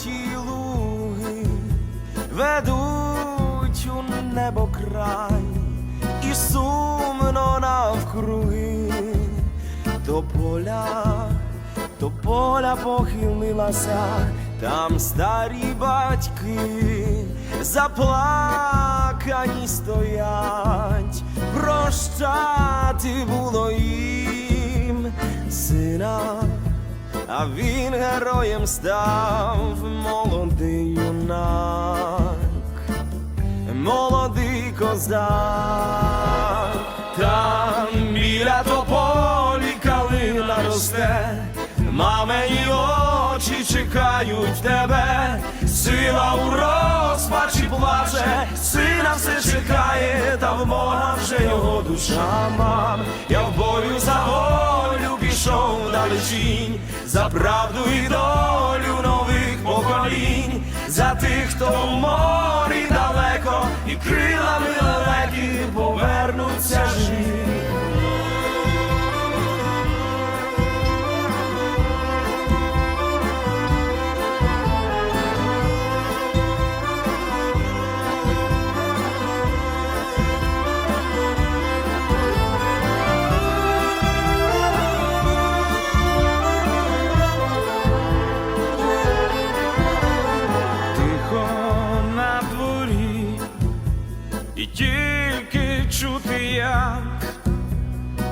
жовті луги ведуть у небо край, і сумно навкруги. До поля, до поля похилилася, там старі батьки заплакані стоять, прощати було їм сина, а він героєм став молодий юнак молодий козак, там біля тополі калина росте, мамині очі чекають тебе, сила у розпачі плаче, сина все чекає, та в Бога вже його душа мам. Я в бою далечінь, за правду і долю нових поколінь, за тих, хто в морі далеко, і крилами далекі повернуться живі.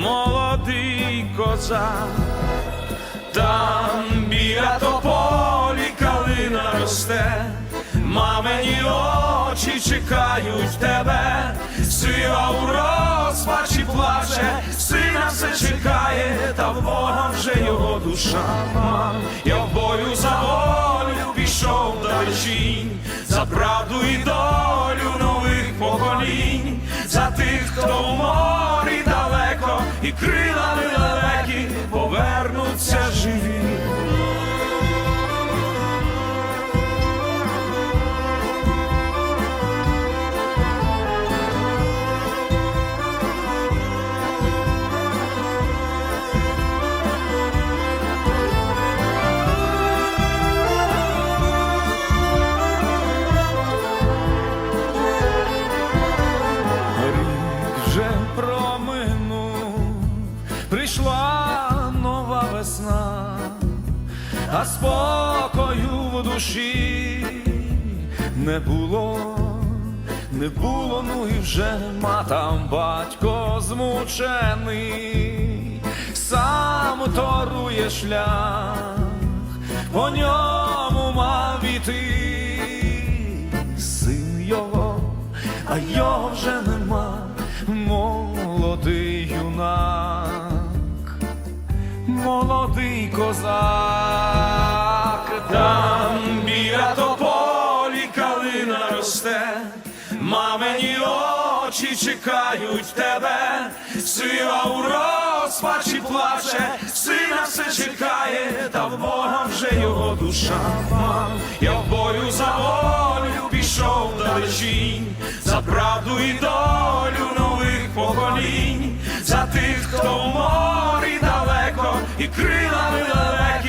молодий козак, там біля тополі калина росте, мамині очі чекають тебе, сила у розпачі плаче, сина все чекає, та в Бога вже його душа мам. Я в бою за волю пішов далечінь, за правду і долю нових поколінь, за тих, хто в морі і крилами лелеки повернуться живі. Вже проминув, а спокою в душі не було, не було, ну і вже матам батько змучений, сам торує шлях, по ньому мав іти. Син його, а його вже нема, молодий юнак, молодий козак, там біля тополі калина росте, мамині очі чекають тебе, сила у розпачі плаче, сина все чекає, та в Бога вже його душа. Мам. Я в бою за волю пішов далечінь, за правду і долю нових поколінь, за тих, хто в морі і крилами живі.